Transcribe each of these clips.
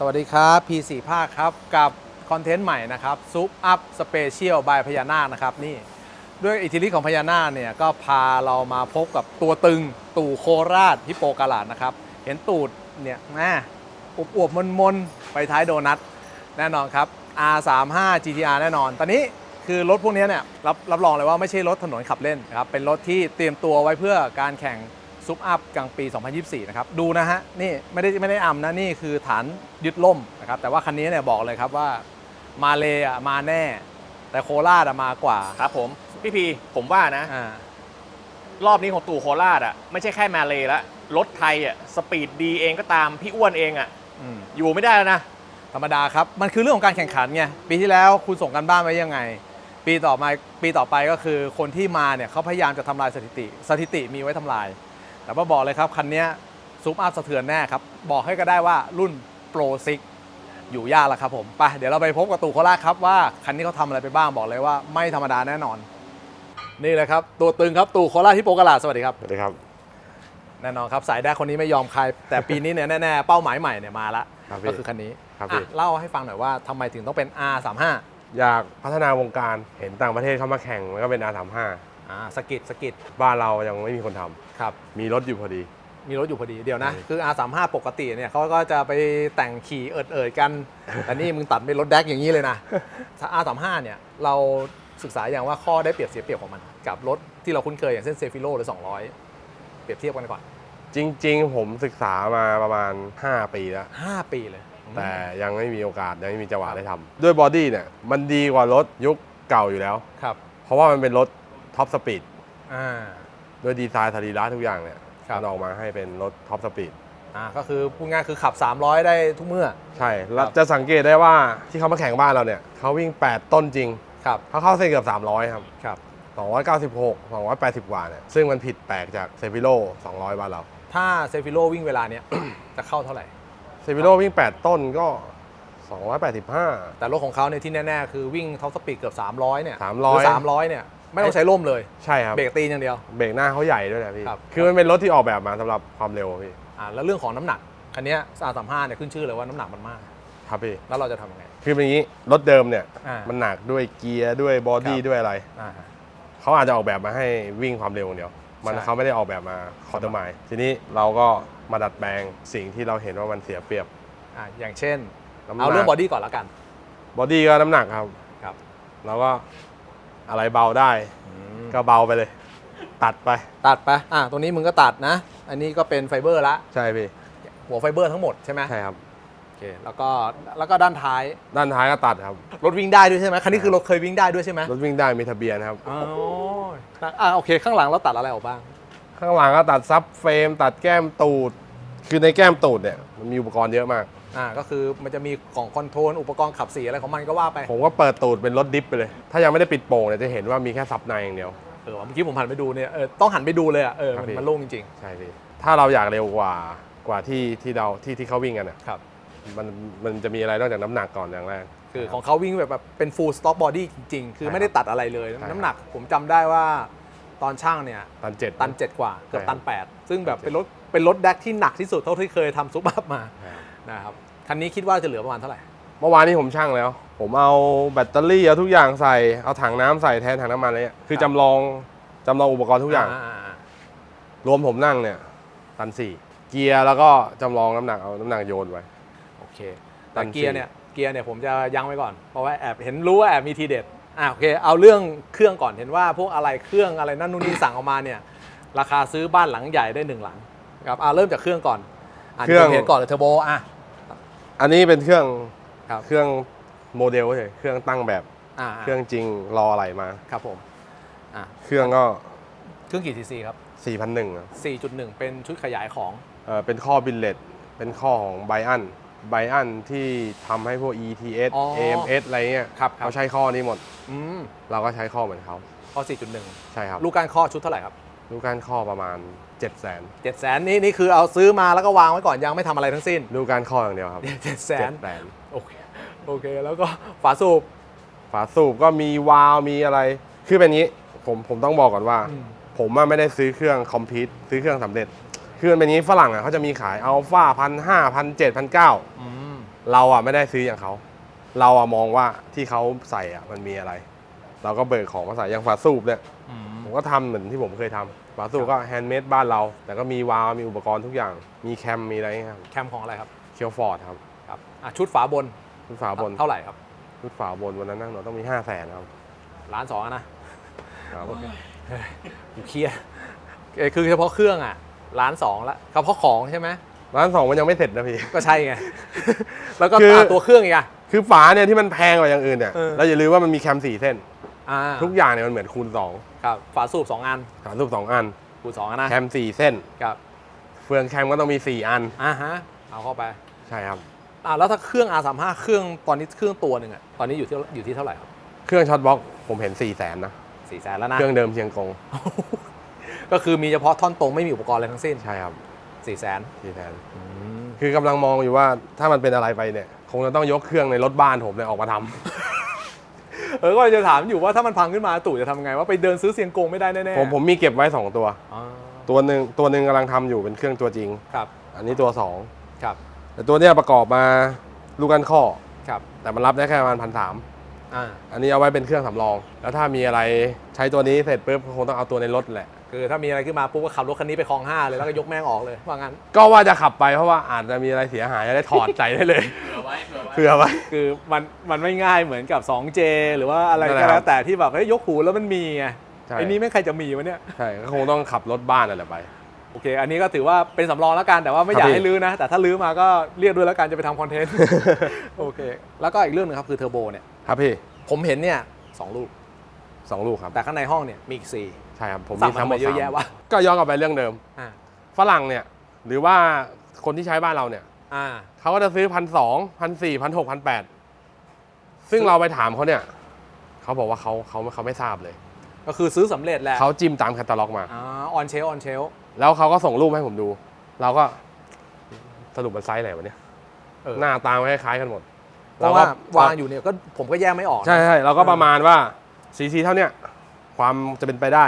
สวัสดีครับ P4 ภาคครับ กับคอนเทนต์ใหม่นะครับซุปอัพสเปเชียลบายพญานาคนะครับนี่ด้วยอิทธิฤทธิ์ของพญานาคเนี่ยก็พาเรามาพบกับตัวตึงตู่โคราชฮิปโปกาลาดนะครับ เห็นตูดเนี่ยแม่อวบอวบๆมนๆไปท้ายโดนัท แน่นอนครับ R35 GTR แน่นอน ตอนนี้คือรถพวกนี้เนี่ยรับรับรองเลยว่าไม่ใช่รถถนนขับเล่นนะครับเป็นรถที่เตรียมตัวไว้เพื่อการแข่ง ซุปอัพกลางปี 2024 นะครับ ดูนะฮะ นี่ไม่ได้ไม่ได้อำนะ นี่คือฐานยึดล่มนะครับ แต่ว่าคันนี้เนี่ยบอกเลยครับว่ามาเลอะมาแน่ แต่โคราชอะมากว่า ครับผม พี่พีผมว่านะ อ่ารอบนี้ของตู่โคราชอะไม่ใช่แค่มาเลยละรถไทยอะสปีดดีเองก็ตามพี่อ้วนเองอะอืมอยู่ไม่ได้แล้วนะธรรมดาครับ มันคือเรื่องของการแข่งขันไง ปีที่แล้วคุณส่งกันบ้านไว้ยังไง ปีต่อมาปีต่อไปก็คือคนที่มาเนี่ยเขาพยายามจะทำลายสถิติ สถิติมีไว้ทำลาย แต่ว่าบอกเลยครับ คันเนี้ซุปอัพสะเทือนแน่ครับ บอกให้ก็ได้ว่ารุ่นโปรซิกอยู่ยากแล้วครับผมไปเดี๋ยวเราไปพบกับตู่โคราชครับว่าคันนี้เขาทำอะไรไปบ้างบอกเลยว่าไม่ธรรมดาแน่นอน นี่เลยครับ ตัวตึงครับตู่โคราชที่โปกลาดสวัสดีครับสวัสดีครับ แน่นอนครับสายแดกคนนี้ไม่ยอมใคร แต่ปีนี้เนี่ยแน่ๆเป้าหมายใหม่เนี่ยมาละครับพี่ก็คือคันนี้ครับพี่ อะเล่าให้ฟังหน่อยว่าทำไมถึงต้องเป็น R35 อยากพัฒนาวงการเห็นต่างประเทศเข้ามาแข่งแล้วก็เป็น R35 อ่าสกิดสกิดบ้านเรายังไม่มีคนทำครับ มีรถอยู่พอดี มีรถอยู่พอดีเดี๋ยวนะใช่คือ R35 ปกติเนี่ยเขาก็จะไปแต่งขี่เอิดเอิดๆกัน แต่นี่มึงตัดเป็นรถแดกอย่างนี้เลยนะถ้า R35 เนี่ยเราศึกษาอย่างว่าข้อได้เปรียบเสียเปรียบของมัน กับรถที่เราคุ้นเคยอย่างเช่นเซฟิโลหรือ 200 เปรียบเทียบกันก่อน จริง ๆ ผมศึกษามาประมาณ 5 ปีแล้ว 5 ปีเลยแต่ยังไม่มีโอกาส ยังไม่มีจังหวะได้ทำด้วยบอดี้เนี่ย มันดีกว่ารถยุคเก่าอยู่แล้ว ครับ เพราะว่ามันเป็นรถ ท็อปสปีดอ่า ด้วยดีไซน์สรีระทุกอย่างเนี่ยครับ มันออกมาให้เป็นรถท็อปสปีดอ่าก็คือพูดง่ายคือขับ 300 ได้ทุกเมื่อ ใช่แล้วครับ จะสังเกตได้ว่าที่เขามาแข่งบ้านเราเนี่ยเขาวิ่ง 8 ต้นจริง ครับเขาเข้าเส้นเกือบ 300 ครับ ครับ 296 280 กว่าเนี่ยซึ่งมันผิดแปลกจากเซฟิโล200 บ้านเราถ้าเซฟิโลวิ่งเวลาเนี้ย จะเข้าเท่าไหร่ เซฟิโลวิ่ง 8 ต้นก็ 285 แต่รถของเขาเนี่ยที่แน่ ๆ คือวิ่งท็อปสปีดเกือบ 300 เนี่ย300 หรือ300 เนี่ย ไม่ต้องใช้ร่มเลย ใช่ครับเบรกตีนอย่างเดียว เบรกหน้าเขาใหญ่ด้วยนะพี่ ครับคือมันเป็นรถที่ออกแบบมาสำหรับความเร็วพี่อ่าแล้วเรื่องของน้ำหนักคันเนี้สามสามห้าเนี่ยขึ้นชื่อเลยว่าน้ำหนักมันมาก ครับพี่ แล้วเราจะทำยังไง คือเป็นอย่างนี้รถเดิมเนี่ย อ่ามันหนักด้วยเกียร์ด้วยบอดี้ครับ ด้วยอะไร อ่า เขาอาจจะออกแบบมาให้วิ่งความเร็วอย่างเดียว มันใช่ เขาไม่ได้ออกแบบมาคอร์ดไมล์ทีนี้เราก็มาดัดแปลงสิ่งที่เราเห็นว่ามันเสียเปรียบอ่าอย่างเช่น น้ำหนักเอาเรื่องบอดี้ก่อนแล้วกัน บอดี้ก็น้ำหนักครับ ครับ แล้วก็ อะไรเบาได้ก็เบาไปเลย ตัดไป ตัดไป อ่าตรงนี้มึงก็ตัดนะ อันนี้ก็เป็นไฟเบอร์ละ ใช่พี่ หัวไฟเบอร์ทั้งหมดใช่ไหมใช่ครับ โอเค แล้วก็แล้วก็ด้านท้าย ด้านท้ายก็ตัดครับ รถวิ่งได้ด้วยใช่ไหมคันนี้คือรถเคยวิ่งได้ด้วยใช่ไหมรถวิ่งได้มีทะเบียนครับอ๋ออ่าโอเค ข้างหลังเราตัดอะไรออกบ้าง ข้างหลังก็ตัดซับเฟรม ตัดแก้มตูด คือในแก้มตูดเนี่ยมันมีอุปกรณ์เยอะมากอ่าก็คือมันจะมีกล่องคอนโทรลอุปกรณ์ขับสีอะไรของมันก็ว่าไปผมก็เปิดตูดเป็นรถดิฟไปเลย ถ้ายังไม่ได้ปิดโป่งเนี่ยจะเห็นว่ามีแค่ซับในอย่างเดียว เออเมื่อกี้ผมหันไปดูเนี่ยเออต้องหันไปดูเลยอะเออครับมันพี่ มันโล่งจริงใช่พี่ถ้าเราอยากเร็วกว่ากว่าที่ที่เราที่ที่เขาวิ่งกันเนี่ยๆครับ มันมันจะมีอะไรนอกจากน้ำหนักก่อนอย่างแรก คือของเขาวิ่งแบบแบบเป็น full stock body จริง ๆ คือใช่ครับไม่ได้ตัดอะไรเลย ใช่ครับ น้ำหนักผมจำได้ว่าตอนช่างเนี่ย ตันเจ็ด ตันเจ็ดกว่า เกือบใช่ครัตับนแปดซึ่งแบบตันเจ็ดเป็นรถเป็นรถแดกที่หนักที่สุดเท่าที่เคยทำซุปอัพมาใช่ครับ นะครับคันนี้คิดว่าจะเหลือประมาณเท่าไหร่ เมื่อวานนี้ผมช่างแล้ว ผมเอาแบตเตอรี่เอาทุกอย่างใส่ เอาถังน้ำใส่แทนถังน้ำมันอะไรเลยคือครับจำลองจำลองอุปกรณ์ทุกอย่างๆรวมผมนั่งเนี่ยตันสี่เกียร์แล้วก็จำลองน้ำหนักเอาน้ำหนักโยนไว้ๆโอเคตัแต่นเกียร์สี่เนี่ยเกียร์เนี่ยผมจะยั้งไว้ก่อน เพราะว่าแอบเห็นรู้ว่าแอบมีทีเด็ด อะโอเค เอาเรื่องเครื่องก่อนเห็นว่าพวกอะไรเครื่องอะไรนั่นนู่นนี่ สั่งออกมาเนี่ย ราคาซื้อบ้านหลังใหญ่ได้หนึ่งหลังครับอะเริ่มจากเครื่องก่อนอะเครื่องดี๋ยวผมเห็นก่อนเลยเทอร์โบอะ อันนี้เป็นเครื่องครับเครื่องโมเดลเฉยเครื่องตั้งแบบอ่าเครื่องจริงรออะไรมา ครับผมอะเครื่องก็ เครื่องกี่ซีซีครับ 4,001ครับ4.1 เป็นชุดขยายของ เอ่อเป็นข้อบิลเลตเป็นข้อของไบอันไบอันที่ทำให้พวก ETS อ๋อ AMS อะไรเงี้ยครับครับ เขาใช้ข้อนี้หมด อืมเราก็ใช้ข้อเหมือนเขาข้อ4.1 ใช่ครับ ลูกการข้อชุดเท่าไหร่ครับ ลูกก้านข้อประมาณ 7 0 0 0 0 0 7 0 0 0 0นี่นี่คือเอาซื้อมาแล้วก็วางไว้ก่อนยังไม่ทำอะไรทั้งสิ้นลูกก้านข้ออย่างเดียวครับ7 0 0 0 0 7แสนโอเคโอเค แล้วก็ฝาสูบ ฝาสูบก็มีวาล์วมีอะไร คือเป็นอย่างนี้ผมผมต้องบอกก่อนว่า อืม ผมอะไม่ได้ซื้อเครื่องคอมพิวซื้อเครื่องสำเร็จ คือมันเป็นอย่างนี้ฝรั่งอะเขาจะมีขายอัลฟาพันห้าพันเจ็ดพันเก้าอืมเราอะไม่ได้ซื้ออย่างเขา เราอะมองว่าที่เขาใส่อะมันมีอะไร เราก็เบิกของมาใส่อย่างฝาสูบเนี่ย อืม ผมก็ทำเหมือนที่ผมเคยทำฝาสูบก็แฮนด์เมดบ้านเรา แต่ก็มีวาล์วมีอุปกรณ์ทุกอย่าง มีแคมมีอะไรเงี้ยครับ แคมของอะไรครับเคียวฟอร์ดครับครับอะชุดฝาบน ชุดฝาบน เท่าไหร่ครับ ชุดฝาบนวันนั้นนั่งเราต้องมี5 0 0แสนครับ ล้านสองอะนะครับกูเครียดเอ้ยคือเฉพาะเครื่องอะล้านสองละเฉพาะของใช่ไหมร้านสองมันยังไม่เสร็จนะพี่ ก็ใช่ไง แล้วก็คืออะตัวเครื่องอีกอะคือฝาเนี่ยที่มันแพงกว่าอย่างอื่นเนี่ยเออเราอย่าลืมว่ามันมีแคมสี่เส้น อ่าทุกอย่างเนี่ยมันเหมือนคูณสองครับฝาสูบสองอันฝาสูบสองอันคูณสองอะนะแคมสี่เส้น ครับเฟืองแคมก็ต้องมีสี่อัน อ่าฮะเอาเข้าไปใช่ครับ อ่าแล้วถ้าเครื่อง R35 เครื่องตอนนี้เครื่องตัวหนึ่งอะตอนนี้อยู่ที่อยู่ที่เท่าไหร่ครับเครื่องช็อตบล็อกผมเห็น4ี่แสนนะสี่แสนแล้วนะ เครื่องเดิมเชียงกงก็คือมีเฉพาะท่อนตรงไม่มีอุปกรณ์อะไรทั้งสิ้นใช่ครับสี่แสนสี่แสนคือกำลังมองอยู่ว่าถ้ามันเป็นอะไรไปเนี่ย คงจะต้องยกเครื่องในรถบ้านผมเนี่ยออกมาทำ เออก็จะถามอยู่ว่าถ้ามันพังขึ้นมาตู่จะทำไงว่าไปเดินซื้อเสียงกงไม่ได้แน่ๆผมผมมีเก็บไว้ 2 ตัว อ๋อตัวหนึ่งตัวหนึ่งกำลังทำอยู่เป็นเครื่องตัวจริง ครับอันนี้ตัวครับ2แต่ตัวเนี้ยประกอบมาลูกกันข้อ ครับ แต่มันรับได้แค่ประมาณพันสาม อ่าอันนี้เอาไว้เป็นเครื่องสำรอง แล้วถ้ามีอะไรใช้ตัวนี้เสร็จปุ๊บก็คงต้องเอาตัวในรถแหละ คือถ้ามีอะไรขึ้นมาปุ๊บก็ขับรถคันนี้ไปคลองห้าเลยแล้วก็ยกแม่งออกเลยว่างั้น ก็ว่าจะขับไปเพราะว่าอาจจะมีอะไรเสียหายจะได้ถอดใจได้เลย เผื่อไว้คือมันมันไม่ง่ายเหมือนกับ 2J หรือว่าอะไรนั่นแหก็ละครัแล้บวแต่ที่แบบเฮ้ยยกหูแล้วมันมีไงใช่ ไอ้นี้ไม่งใครจะมีวะเนี่ย ใช่ก็คงต้องขับรถบ้านนั่นแหละไป โอเค อันนี้ก็ถือว่าเป็นสำรองแล้วกันแต่ว่าไม่ครับอยากพี่ ให้ลื้อนะ แต่ถ้าลื้อมาก็เรียกด้วยแล้วกันจะไปทำคอนเทนต์ โอเค แล้วก็อีกเรื่องหนึงครับคือเทอร์โบเนี่ย ครับพี่ผมเห็นเนี่ยสองลูก สองลูกครับ แต่ข้างในห้องเนี่ยมีอีกสี่ ใช่ครับผมสั่มีงมาทั้งหมดทำไมเยอะสามแยะวะ ก็ย้อนกลับไปเรื่องเดิม อ่าฝรั่งเนี่ยหรือว่าคนที่ใช้บ้านเราเนี่ยอ่า เขาก็จะซื้อพันสองพันสี่พันหกพันแปดซึ่งเราไปถามเขาเนี่ยเขาบอกว่าเขาเขาเขาไม่ทราบเลย ก็คือซื้อสำเร็จแหละเขาจิ้มตามแคตตาล็อกมาอ๋อออนเชลออนเชลแล้วเขาก็ส่งรูปให้ผมดู เราก็สรุปมันไซส์ไหนวะเนี่ยเออหน้าตามันคล้ายๆกันหมด เพราะว่าวางอยู่เนี่ยก็ผมก็แยกไม่ออกนะใช่ใช่เราก็ประมาณว่าซีซีเท่าเนี้ยความจะเป็นไปได้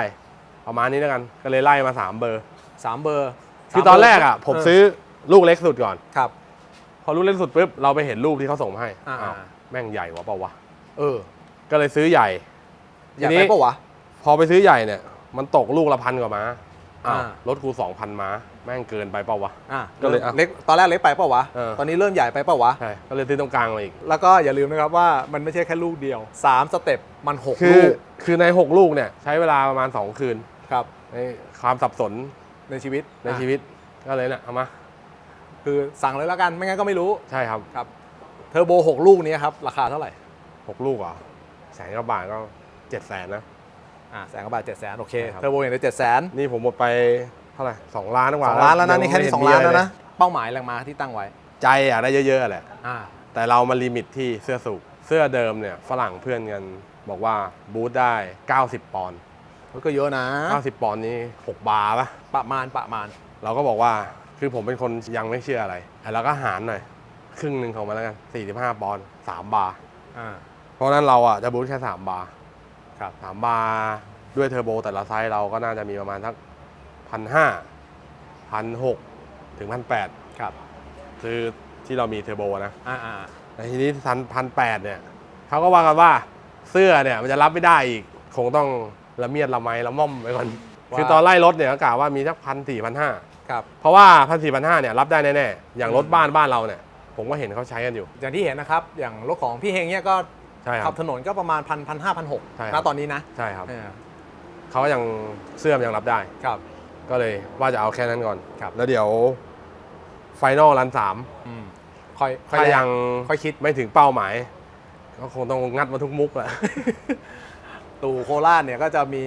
ประมาณนี้แล้วกันก็เลยไล่มาสามเบอร์สามเบอร์คือตอนแรกอะผมซื้อลูกเล็กสุดก่อนครับ พอลูกเล็กสุดปุ๊บเราไปเห็นรูปที่เขาส่งมาให้อ่าอ้าวแม่งใหญ่วะเปล่าวะเออ ก็เลยซื้อใหญ่อยากทีนี้ไปปะวะพอไปซื้อใหญ่เนี่ย มันตกลูกละพันกว่าม้าอ้าวอ่ารถกูสองพันม้า แม่งเกินไปเปล่าวะ อะก็เลยอะเล็กตอนแรกเล็กไปปะวะ เออ ตอนนี้เริ่มใหญ่ไปปะวะ ใช่ก็เลยซื้อตรงกลางมาอีก แล้วก็อย่าลืมนะครับว่ามันไม่ใช่แค่ลูกเดียวสามสเต็ปมันหกคือลูกคือใน 6 ลูกเนี่ยใช้เวลาประมาณ 2 คืนครับในความสับสนในชีวิตในอะชีวิตก็เลยเนี่ยเอามาคือสั่งเลยแล้วกันไม่งั้นก็ไม่รู้ใช่ครับ ครับเทอร์โบหกลูกนี้ครับ ราคาเท่าไหร่6 ลูกเหรอะแสนกว่าบาทก็เจ็ดแสนนะ อ่าแสนกว่าบาทเจ็ดแสนโอเค ใช่ครับ เทอร์โบอย่างเดียวเจ็ดแสนนี่ผมหมดไปเท่าไหร่สองล้านกว่าสองล้านแล้วนะนี่แค่นี้ยัสองไม่ล้านเห็แล้วมีนะเป้าหมายแรงม้าที่ตั้งไว้ ใจอะได้เยอะๆแหละอ่าแต่เรามาลิมิตที่เสื้อสูบเสื้อเดิมเนี่ยฝรั่งเพื่อนกันบอกว่าบูทได้ 90 ปอนด์ก็เยอะนะ 90 ปอนด์นี่6บาร์ปะประมาณประมาณ เราก็บอกว่าคือผมเป็นคนยังไม่เชื่ออะไรแต่เราก็หารหน่อย ครึ่งหนึ่งของมันแล้วกัน 45 ปอนด์3บาร์อ่าเพราะฉะนั้นเราอะจะบูทแค่ 3 บาร์ครับสามบาร์ด้วยเทอร์โบแต่ละไซส์เราก็น่าจะมีประมาณสัก พันห้าพันหกถึงพันแปดครับ คือที่เรามีเทอร์โบนะอ่าอ่าแต่ทีนี้พันพันแปดเนี่ยเขาก็ว่ากันว่าเสื้อเนี่ยมันจะรับไม่ได้อีก คงต้องละเมียดละไมละม่อมไปก่อน คือตอนไล่รถเนี่ยก็กล่าวว่ามีสักพันสี่พันห้าครับ เพราะว่าพันสี่พันห้าเนี่ยรับได้แน่ๆ อย่างรถบ้านบ้านเราเนี่ย ผมก็เห็นเขาใช้กันอยู่ อย่างที่เห็นนะครับ อย่างรถของพี่เฮงเนี่ยก็ใช่คขัรับบถนนก็ประมาณพันพันห้าพันหกใช่ครับณตอนนี้นะ ใช่ครับเออเขายังเสื้อมันยังรับได้ ครับ ก็เลยว่าจะเอาแค่นั้นก่อน ครับ แล้วเดี๋ยวไฟนอลรันสามอืมค่อยค่อยถ้าแลกยังค่อยคิดไม่ถึงเป้าหมาย ก็คงต้องงัดมาทุกมุกแหละ ตู่โคราชเนี่ยก็จะมี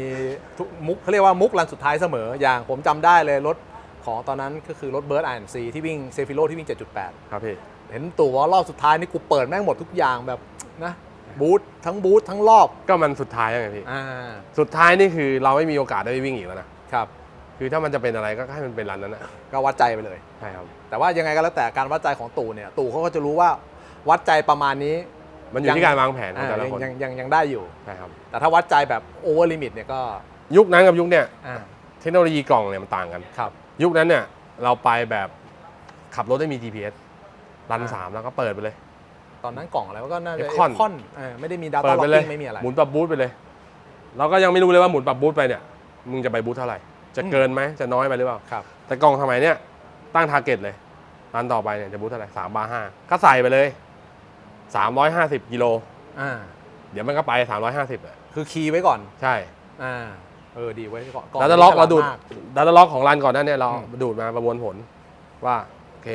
ทุกมุกเขาเรียกว่ามุกรันสุดท้ายเสมอ อย่างผมจำได้เลยรถของตอนนั้นก็คือรถเบิร์ดไอน์ซีที่วิ่งเซฟิโลที่วิ่ง 7.8 ครับพี่ เห็นตู่ว่ารอบสุดท้ายนี่กูเปิดแม่งหมดทุกอย่างแบบนะบูธทั้งบูธทั้งรอบก็มันสุดท้ายยังไงพี่ อ่าสุดท้ายนี่คือเราไม่มีโอกาสได้ไปวิ่งอีกแล้วนะครับ คือถ้ามันจะเป็นอะไรก็ให้มันเป็นรันนั้นนะก็วัดใจไปเลย ใช่ครับ แต่ว่ายังไงก็แล้วแต่การวัดใจของตู่เนี่ยตู่เขาก็จะรู้ว่าวัดใจประมาณนี้มันอยู่ที่การวางแผนของอ่าแต่ละยังคนยังยังยังได้อยู่ใช่ครับแต่ถ้าวัดใจแบบโอเวอร์ลิมิตเนี่ยก็ยุคนั้นกับยุคเนี้ยอ่าเทคโนโลยีกล่องเนี่ยมันต่างกันครับยุคนั้นเนี่ยเราไปแบบขับรถได้มี GPS เรันอ่าสามแล้วก็เปิดไปเลย ตอนนั้นกล่องอะไรก็น่าจะ Epcon คอนไม่ได้มีดาเปิต้าดล็อไปกเลยกิ้งไม่มีอะไรหมุนปรับบูทไปเลย เราก็ยังไม่รู้เลยว่าหมุนปรับบูทไปเนี่ยมึงจะไปบูทเท่าไหร่ จะอืมเกินไหมจะน้อยไปหรือเปล่า ครับ แต่กล่องสมัยเนี้ยตั้งทาร์เก็ตเลยรันต่อไปเนี่ยจะบูทเท่าไหร่สามบาร์ห้าก็ใส่ไปเลยสามร้อยห้าสิบกิโลอ่า เดี๋ยวมันก็ไปสามร้อยห้าสิบคือคีย์ไว้ก่อน ใช่ อ่า เออ ดีไว้ก่อนดัตต้าล็อกฉเราดูดมกดัตต้าล็อกของรันก่อนหนั้นเนี่ยเราอืม ดูดมาประมวลผลว่า โอเค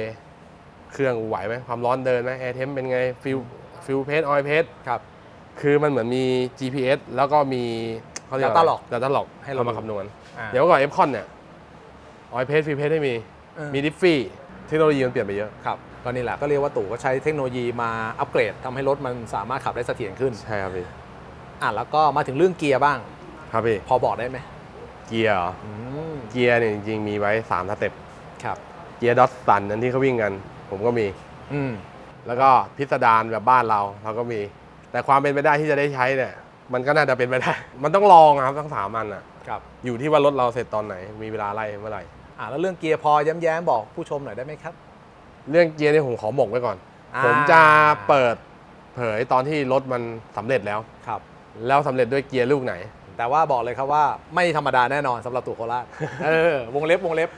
เครื่องไหวไหมความร้อนเดินไหมแอร์เทมเป็นไงฟิลฟิลเพสออยเพสครับ คือมันเหมือนมี GPS แล้วก็มีเขาเรียก Data log ดัตต้าล็อกให้เราเรามาดู คำนวณอ่า เดี๋ยวก่อนเอฟคอนเนี่ยออยเพสฟิลเพสไม่มีเออมีดิฟฟี่เทคโนโลยีมันเปลี่ยนไปเยอะ ครับ ก็นี่แหละก็เรียกว่าตู่ก็ใช้เทคโนโลยีมาอัปเกรดทำให้รถมันสามารถขับได้เสถียรขึ้น ใช่ครับพี่อะแล้วก็มาถึงเรื่องเกียร์บ้าง ครับพี่ พอบอกได้ไหม เกียร์เหรออืมเกียร์เนี่ยจริงๆมีไว้3สเต็ปครับ เกียร์ดอทสันนั้นที่เขาวิ่งกัน ผมก็มี อืมแล้วก็พิสดารแบบบ้านเราเราก็มี แต่ความเป็นไปได้ที่จะได้ใช้เนี่ย มันก็น่าจะเป็นไปได้ มันต้องลองอะครับทั้งสามอันอะ ครับอยู่ที่ว่ารถเราเสร็จตอนไหน มีเวลาไล่เมื่อไหร่ อะแล้วเรื่องเกียร์พอแย้มๆบอกผู้ชมหน่อยได้ไหมครับ เรื่องเกียร์นี่ผมขอหมกไว้ก่อน อ่า ผมจะเปิดเผยตอนที่รถมันสำเร็จแล้ว ครับ แล้วสำเร็จด้วยเกียร์ลูกไหน แต่ว่าบอกเลยครับว่าไม่ธรรมดาแน่นอนสำหรับตู่โคราช เออวงเล็บวงเล็บ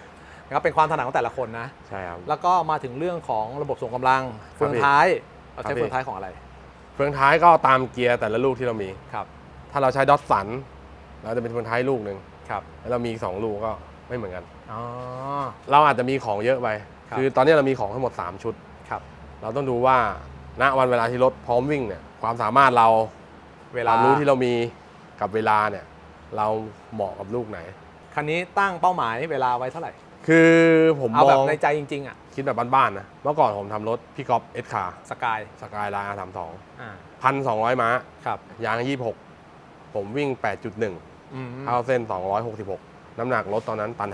นะครับเป็นความถนัดของแต่ละคนนะ ใช่ครับ แล้วก็มาถึงเรื่องของระบบส่งกำลังเฟืองพี่ท้ายเราครัใช้บพี่ เฟืองท้ายของอะไร เฟืองท้ายก็ตามเกียร์แต่ละลูกที่เรามี ครับ ถ้าเราใช้ดอทสันเราจะเป็นเฟืองท้ายลูกหนึ่งครับ แล้วเรามีอีกสองลูกก็ไม่เหมือนกัน อ๋อ เราอาจจะมีของเยอะไปครับ คือตอนนี้เรามีของทั้งหมด 3 ชุด ครับ เราต้องดูว่าณวันเวลาที่รถพร้อมวิ่งเนี่ยความสามารถเราเวคลาวามรู้ที่เรามีกับเวลาเนี่ย เราเหมาะกับลูกไหน คันนี้ตั้งเป้าหมายเวลาไว้เท่าไหร่ คือผมเอามแบอบงในใจจริง ๆ อะคิดแบบบ้านๆนะเมื่อก่อนผมทำรถพี่ก๊อฟเอสคาสกายสกายไลน์อาร์สามสองอ่าพันสองร้อยม้า ครับยางยี่หกผมวิ่ง8.1อืมเข้าเส้น266น้ำหนักรถตอนนั้นตัน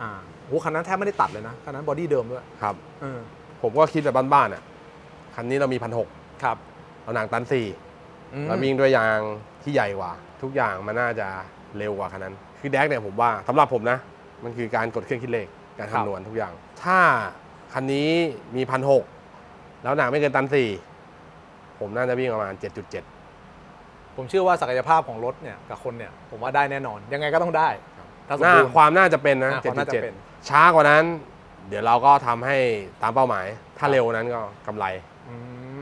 อ่าโหคันนั้นแทบไม่ได้ตัดเลยนะคันนั้นบอดี้เดิมด้วย5ครับ เออผมก็คิดแบบบ้านๆอะคันนี้เรามีพันหกครับเราหนักตันสี่อืมแล้ววิ่งด้วยยางที่ใหญ่กว่า ทุกอย่างมันน่าจะเร็วกว่าคันนั้น คือแดกเนี่ยผมว่าสำหรับผมนะ มันคือการกดเครื่องคิดเลขการคำนวณทุกอย่าง ถ้าคันนี้มีพันหกแล้วหนักไม่เกินตันสี่ผมน่าจะวิ่งประมาณ 7.7 ผมเชื่อว่าศักยภาพของรถเนี่ยกับคนเนี่ยผมว่าได้แน่นอน ยังไงก็ต้องได้ถ้าสมน่าบูรณ์ ความน่าจะเป็นนะ อ่าความน่าจะเป็น 7.7 ช้ากว่านั้น เดี๋ยวเราก็ทำให้ตามเป้าหมาย ถ้าเร็วนั้นก็กำไร อื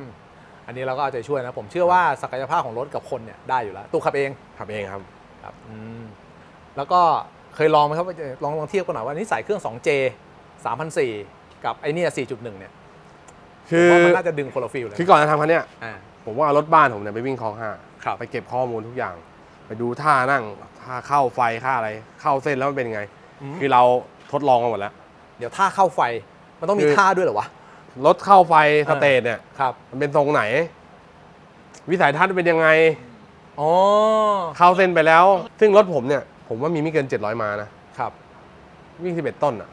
มอันนี้เราก็เอาใจช่วยนะ ผมเชื่อว่าศักยภาพของรถกับคนเนี่ยได้อยู่แล้วตู้ขับเอง ขับเองครับ ครับอืมแล้วก็ เคยลองไหมครับว่าลองลองเทียบกันหน่อยว่านี่ใส่เครื่อง 2J 3,004กับไอเนี่ย4.1 เนี่ยคือผมว่ามันน่าจะดึงคนละฟิลเลยคือก่อนจะทำคันเนี้ยอ่า ผมว่าเอารถบ้านผมเนี่ยไปวิ่งคลองห้าครับ ไปเก็บข้อมูลทุกอย่าง ไปดูท่านั่งท่าเข้าไฟค่าอะไร เข้าเส้นแล้วมันเป็นไงมคือเราทดลองมาหมดแล้ว เดี๋ยวท่าเข้าไฟมันต้องมีคือ ท่าด้วยเหรอวะ รถเข้าไฟสเออเตจเนี่ย ครับ มันเป็นทรงไหน วิสัยทัศน์เป็นยังไง อ๋อ เข้าเส้นไปแล้ว ซึ่งรถผมเนี่ย ผมว่ามีไม่เกิน 700 มานะ ครับ วิ่ง 11 ต้นอะ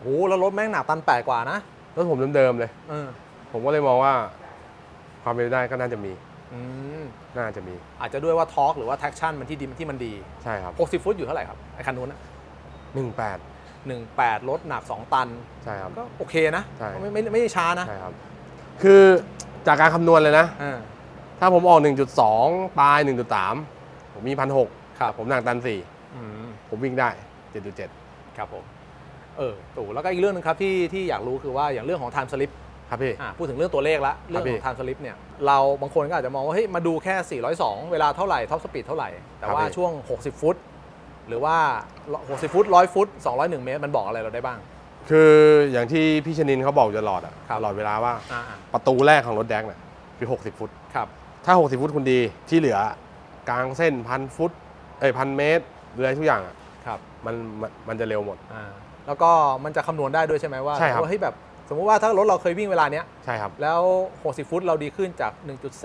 โหแล้วรถแม่งหนักตันแปดกว่านะรถผมเดิมๆเลย เออผมก็เลยมองว่า ความเป็นไปได้ก็น่าจะมี อืมน่าจะมี อาจจะด้วยว่าทอร์กหรือว่าแท็กชั่นมันที่ดีที่มันดี ใช่ครับ 60 ฟุตอยู่เท่าไหร่ครับ ไอ้คันนู้นนะ18 18 รถหนัก 2 ตัน ใช่ครับ ก็โอเคนะ ใช่ ไม่ไม่ไม่ได้ช้านะใช่ครับ คือจากการคำนวณเลยนะอ่าถ้าผมออก 1.2 ปลาย 1.3 ผมมีพันหกครับ ผมหนักตัน อืม4ผมวิ่งได้ 7.7 ครับผมเออตู่แล้วก็อีกเรื่องหนึงครับที่ที่อยากรู้คือว่าอย่างเรื่องของ time slip ครับพี่ อ่าพูดถึงเรื่องตัวเลขละเรื่องขพี่อง time slip เนี่ยเราบางคนก็อาจจะมองว่าเฮ้ยมาดูแค่ 402 เวลาเท่าไหร่ท็อปสปีดเท่าไหร่ แต่ครับว่าพี่ ช่วง 60 ฟุต หรือว่า 60 ฟุต 100 ฟุต 201 เมตร มันบอกอะไรเราได้บ้าง คืออย่างที่พี่ชนินเขาบอกตลอดอะครับ ตลอดเวลาว่าอ่าประตูแรกของรถแดกเนี่ยคือ 60 ฟุตครับ ถ้า 60 ฟุตคุณดีที่เหลือกลางเส้นพันฟุต เอ้ยพันเมตรห รืออะไรทุกอย่างอะครับมันมันมันจะเร็วหมด อ่าแล้วก็มันจะคำนวณได้ด้วยใช่ไหมว่าใช่ครับ ว่าเฮ้ยแบบสมมุติว่าถ้ารถเราเคยวิ่งเวลาเนี้ยใช่ครับ แล้ว 60 ฟุตเราดีขึ้นจาก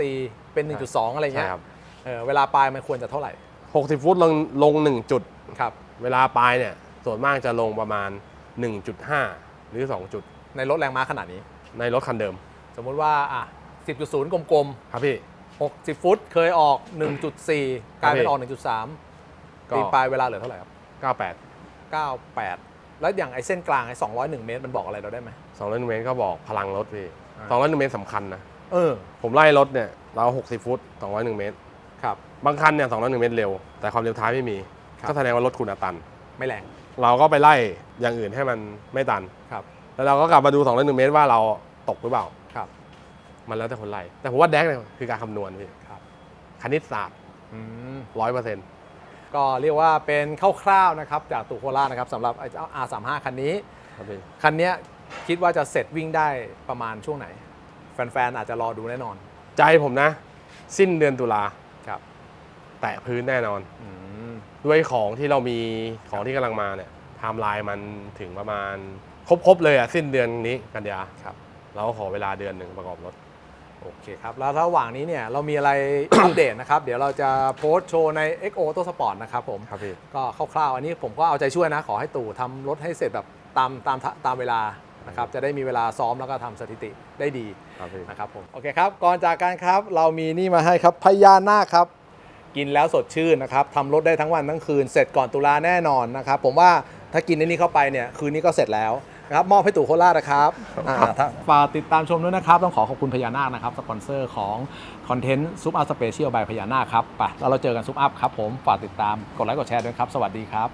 1.4 เป็น 1.2 อะไรใช่เงี้ยครับ เออเวลาปลายมันควรจะเท่าไหร่60 ฟุตลงลง 1 จุด ครับเวลาปลายเนี่ย ส่วนมากจะลงประมาณ 1.5 หรือ 2 จุด ในรถแรงม้าขนาดนี้ ในรถคันเดิม สมมุติว่าอะ10.0 กลมครับพี่ ๆ 60 ฟุตเคยออก 1.4 กลายเป็นออก 1.3 ก็ปีปลายเวลาเหลือเท่าไหร่ครับ98 98 แล้วอย่างไอ้เส้นกลางไอ้201 เมตรมันบอกอะไรเราได้ไหม200เมตรก็บอกพลังรถพี่201เมตรสำคัญนะ เออ ผมไล่รถเนี่ยเรา 60 ฟุต 201 เมตร ครับ บางคันเนี่ย201 เมตรเร็ว แต่ความเร็วท้ายไม่มี ครับ ก็แสดงว่ารถคุณอะตัน ไม่แรง เราก็ไปไล่อย่างอื่นให้มันไม่ตัน ครับ แล้วเราก็กลับมาดู201เมตรว่าเราตกหรือเปล่า ครับ มันแล้วแต่คนไล่ แต่ผมว่าแดกเนี่ยคือการคำนวณพี่ ครับ คณิตศาสตร์อืมร้อยเปอร์เซ็นต์ ก็เรียกว่าเป็นคร่าวๆนะครับจากตู่โคราชนะครับสำหรับไอ้เจ้า R35 คันนี้ ครับพี่คันเนี้ยคิดว่าจะเสร็จวิ่งได้ประมาณช่วงไหน แฟนๆ อาจจะรอดูแน่นอนใจผมนะ สิ้นเดือนตุลาครับแตะพื้นแน่นอน อืมด้วยของที่เรามีของที่กำลังมาเนี่ยไทม์ไลน์มันถึงประมาณ ครบๆเลยอะสิ้นเดือนนี้กันยาครับ เราก็ขอเวลาเดือนหนึ่งประกอบรถ โอเคครับ แล้วระหว่างนี้เนี่ยเรามีอะไร อัปเดตนะครับ เดี๋ยวเราจะโพสต์โชว์ใน XO Auto Sport นะครับผมครับพี่ก็คร่าวๆ อันนี้ผมก็เอาใจช่วยนะ ขอให้ตู่ทำรถให้เสร็จแบบตามตามตามเวลานะครับจะได้มีเวลาซ้อมแล้วก็ทำสถิติได้ดีครับพี่นะครับผมโอเคครับ ก่อนจากกันครับ เรามีนี่มาให้ครับพญานาคครับ กินแล้วสดชื่นนะครับทำรถได้ทั้งวันทั้งคืนเสร็จก่อนตุลาแน่นอนนะครับผมว่าถ้ากินในนี้เข้าไปเนี่ยคืนนี้ก็เสร็จแล้วนะ ครับมอบให้ตู่โคราชนะครับอ่าถ้า ฝากติดตามชมด้วยนะครับ ต้องขอขอบคุณพญานาคนะครับ สปอนเซอร์ของคอนเทนต์ซุปอัพสเปเชียลบายพญานาคครับไปแล้วเราเจอกันซุปอัพครับผม ฝากติดตามกดไลค์กดแชร์ด้วยครับ สวัสดีครับ